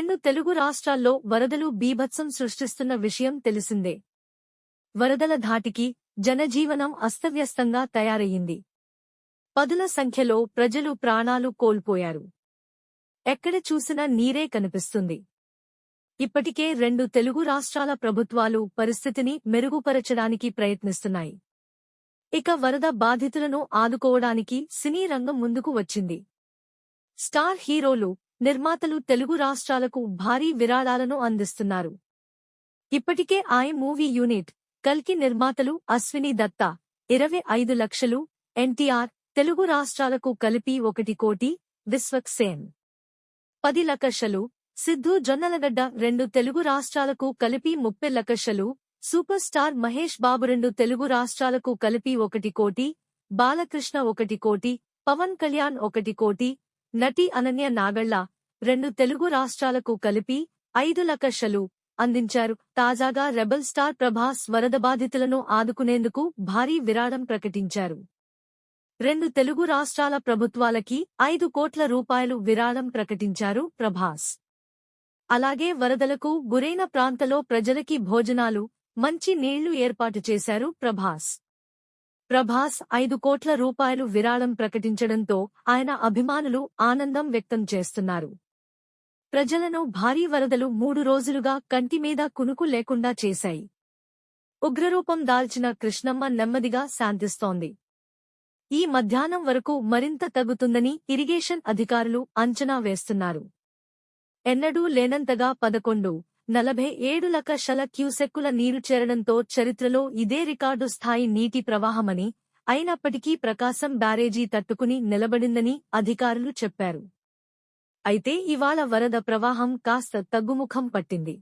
రెండు తెలుగు రాష్ట్రాల్లో వరదలు బీభత్సం సృష్టిస్తున్న విషయం తెలిసిందే. వరదల ధాటికి జనజీవనం అస్తవ్యస్తంగా తయారయ్యింది. పదుల సంఖ్యలో ప్రజలు ప్రాణాలు కోల్పోయారు. ఎక్కడ చూసినా నీరే కనిపిస్తుంది. ఇప్పటికే రెండు తెలుగు రాష్ట్రాల ప్రభుత్వాలు పరిస్థితిని మెరుగుపరచడానికి ప్రయత్నిస్తున్నాయి. ఇక వరద బాధితులను ఆదుకోవడానికి సినీ రంగం ముందుకు వచ్చింది. స్టార్ హీరోలు నిర్మాతలు తెలుగు రాష్ట్రాలకు భారీ విరాళాలను అందిస్తున్నారు. ఇప్పటికే ఐ మూవీ యూనిట్ కల్కి నిర్మాతలు అశ్విని దత్తా ఇరవై ఐదు లక్షలు ఎన్టీఆర్ తెలుగు రాష్ట్రాలకు కలిపి ఒకటి కోటి విశ్వక్సేన్. పది లక్షలు సిద్ధు జొన్నలగడ్డ రెండు తెలుగు రాష్ట్రాలకు కలిపి ముప్పై లక్షలు సూపర్ స్టార్ మహేష్ బాబు రెండు తెలుగు రాష్ట్రాలకు కలిపి ఒకటి కోటి బాలకృష్ణ ఒకటి కోటి పవన్ కళ్యాణ్ ఒకటి కోటి నటి అనన్య నాగళ్ళ రెండు తెలుగు రాష్ట్రాలకు కలిపి ఐదు లక్షలు అందించారు. తాజాగా రెబల్ స్టార్ ప్రభాస్ వరద బాధితులను ఆదుకునేందుకు భారీ విరాళం ప్రకటించారు. రెండు తెలుగు రాష్ట్రాల ప్రభుత్వాలకి ఐదు కోట్ల రూపాయలు విరాళం ప్రకటించారు ప్రభాస్. అలాగే వరదలకు గురైన ప్రాంతలో ప్రజలకి భోజనాలు మంచి నీళ్ళు ఏర్పాటు చేశారు ప్రభాస్. ప్రభాస్ ఐదు కోట్ల రూపాయలు విరాళం ప్రకటించడంతో ఆయన అభిమానులు ఆనందం వ్యక్తం చేస్తున్నారు. ప్రజలను భారీ వరదలు మూడు రోజులుగా కంటిమీద కునుకు లేకుండా చేశాయి. ఉగ్రరూపం దాల్చిన కృష్ణమ్మ నెమ్మదిగా శాంతిస్తోంది. ఈ మధ్యాహ్నం వరకు మరింత తగ్గుతుందని ఇరిగేషన్ అధికారులు అంచనా వేస్తున్నారు. ఎన్నడూ లేనంతగా పదకొండు నలభై ఏడు లక్షల క్యూసెక్కుల నీరు చేరడంతో చరిత్రలో ఇదే రికార్డు స్థాయి నీటి ప్రవాహమని అయినప్పటికీ ప్రకాశం బ్యారేజీ తట్టుకుని నిలబడిందని అధికారులు చెప్పారు. అయితే ఇవాళ వరద ప్రవాహం కాస్త తగ్గుముఖం పట్టింది.